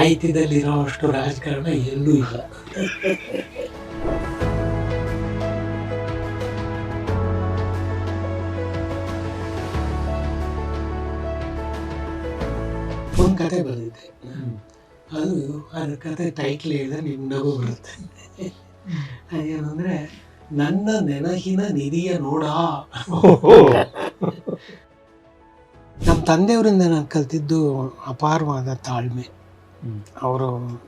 ಸಾಹಿತ್ಯದಲ್ಲಿರೋ ಅಷ್ಟು ರಾಜಕಾರಣ ಎಲ್ಲೂ ಇಲ್ಲ. ಒಂದು ಕತೆ ಬಂದಿದೆ. ಅದು ಅದ್ರ ಕತೆ ಟೈಟ್ಲ್ ಹೇಳಿದ್ರೆ ನಿಮ್ಗೆ ನಗು ಬರುತ್ತೆ. ಅದೇನಂದ್ರೆ ನನ್ನ ನೆನಹಿನ ನಿಧಿಯ ನೋಡ. ನಮ್ಮ ತಂದೆಯವರಿಂದ ನಾನು ಕಲ್ತಿದ್ದು ಅಪಾರವಾದ ತಾಳ್ಮೆ. ಅವರು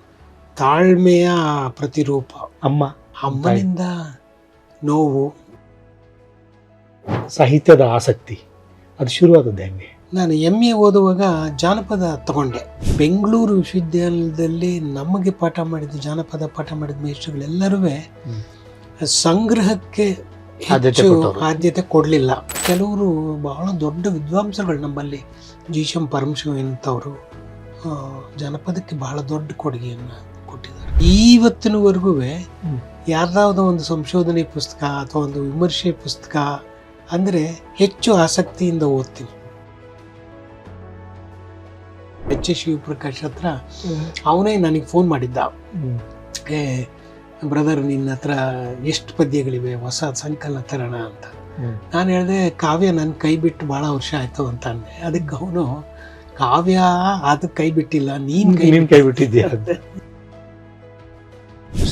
ತಾಳ್ಮೆಯ ಪ್ರತಿರೂಪ. ಅಮ್ಮ ಅಮ್ಮನಿಂದ ನೋವು. ಸಾಹಿತ್ಯದ ಆಸಕ್ತಿ ಅದು ಶುರುವಾದದ್ದು ಹೆಂಗೆ? ನಾನು ಎಂ ಎ ಓದುವಾಗ ಜಾನಪದ ತಗೊಂಡೆ. ಬೆಂಗಳೂರು ವಿಶ್ವವಿದ್ಯಾಲಯದಲ್ಲಿ ನಮಗೆ ಪಾಠ ಮಾಡಿದ ಜಾನಪದ ಪಾಠ ಮಾಡಿದ ಮೇಷ್ಟ್ರುಗಳೆಲ್ಲರೂ. ಸಂಗ್ರಹಕ್ಕೆ ಹೆಚ್ಚು ಆದ್ಯತೆ ಕೊಡಲಿಲ್ಲ. ಕೆಲವರು ಬಹಳ ದೊಡ್ಡ ವಿದ್ವಾಂಸಗಳು ನಮ್ಮಲ್ಲಿ. ಜೀಶಂ ಪರಮಶಿವ ಇಂಥವರು ಆ, ಜಾನಪದಕ್ಕೆ ಬಹಳ ದೊಡ್ಡ ಕೊಡುಗೆಯನ್ನು ಕೊಟ್ಟಿದ್ದಾರೆ. ಇವತ್ತಿನವರೆಗೂ ಹ್ಮ್. ಯಾರ್ದಾವುದೋ ಒಂದು ಸಂಶೋಧನೆ ಪುಸ್ತಕ ಅಥವಾ ಒಂದು ವಿಮರ್ಶೆ ಪುಸ್ತಕ ಅಂದರೆ ಹೆಚ್ಚು ಆಸಕ್ತಿಯಿಂದ ಓದ್ತೀನಿ. ಎಚ್ ಎಸ್ ಶಿವಪ್ರಕಾಶ್ ಹತ್ರ ಅವನೇ ನನಗೆ ಫೋನ್ ಮಾಡಿದ್ದ. ಏ ಬ್ರದರ್ ನಿನ್ನ ಹತ್ರ ಎಷ್ಟು ಪದ್ಯಗಳಿವೆ? ಹೊಸ ಸಂಕಲನ ತರೋಣ ಅಂತ. ನಾನು ಹೇಳಿದೆ ಕಾವ್ಯ ನನ್ನ ಕೈ ಬಿಟ್ಟು ಭಾಳ ವರ್ಷ ಆಯಿತು ಅಂತ ಅಂದೆ. ಅದಕ್ಕೆ ಅವನು ಕಾವ್ಯ ಅದು ಕೈ ಬಿಟ್ಟಿಲ್ಲ ನೀನ್ ನೀನ್ ಕೈ ಬಿಟ್ಟಿದ್ಯಾ.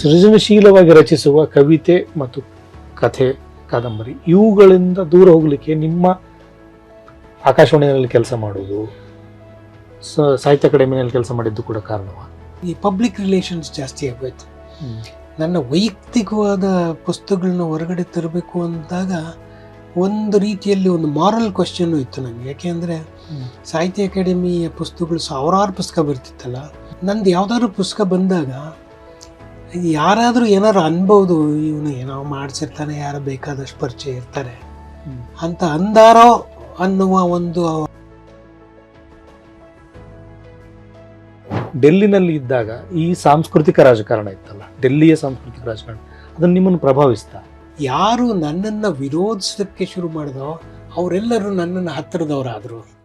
ಸೃಜನಶೀಲವಾಗಿ ರಚಿಸುವ ಕವಿತೆ ಮತ್ತು ಕಥೆ ಕಾದಂಬರಿ ಇವುಗಳಿಂದ ದೂರ ಹೋಗ್ಲಿಕ್ಕೆ ನಿಮ್ಮ ಆಕಾಶವಾಣಿಯಲ್ಲಿ ಕೆಲಸ ಮಾಡುವುದು ಸಾಹಿತ್ಯ ಅಕಾಡೆಮಿನಲ್ಲಿ ಕೆಲಸ ಮಾಡಿದ್ದು ಕೂಡ ಕಾರಣವ? ಈ ಪಬ್ಲಿಕ್ ರಿಲೇಷನ್ಸ್ ಜಾಸ್ತಿ ಆಗೋಯ್ತು. ನನ್ನ ವೈಯಕ್ತಿಕವಾದ ಪುಸ್ತಕಗಳನ್ನ ಹೊರಗಡೆ ತರಬೇಕು ಅಂದಾಗ ಒಂದು ರೀತಿಯಲ್ಲಿ ಒಂದು ಮಾರಲ್ ಕ್ವಶನ್ ಇತ್ತು ನನಗೆ ಯಾಕೆಂದರೆ. ಸಾಹಿತ್ಯ ಅಕಾಡೆಮಿಯ ಪುಸ್ತಕಗಳು ಸಾವಿರಾರು ಪುಸ್ತಕ ಬರ್ತಿತ್ತಲ್ಲ ನಂದು ಯಾವ್ದಾದ್ರು ಪುಸ್ತಕ ಬಂದಾಗ ಯಾರಾದರೂ ಏನಾದ್ರು ಅನ್ಬೋದು ಇವನು ಏನೋ ಮಾಡಿಸಿರ್ತಾನೆ ಯಾರು ಬೇಕಾದಷ್ಟು ಪರಿಚಯ ಇರ್ತಾರೆ. ಅಂತ ಅಂದಾರೋ ಅನ್ನುವ ಒಂದು ಡೆಲ್ಲಿನಲ್ಲಿ ಇದ್ದಾಗ ಈ ಸಾಂಸ್ಕೃತಿಕ ರಾಜಕಾರಣ ಇತ್ತಲ್ಲ ಡೆಲ್ಲಿಯ ಸಾಂಸ್ಕೃತಿಕ ರಾಜಕಾರಣ ಅದನ್ನು ನಿಮ್ಮನ್ನು ಪ್ರಭಾವಿಸ್ತಾ ಯಾರು ನನ್ನನ್ನು ವಿರೋಧಿಸೋದಕ್ಕೆ ಶುರು ಮಾಡಿದೋ ಅವರೆಲ್ಲರೂ ನನ್ನನ್ನು ಹತ್ತಿರದವರಾದರು.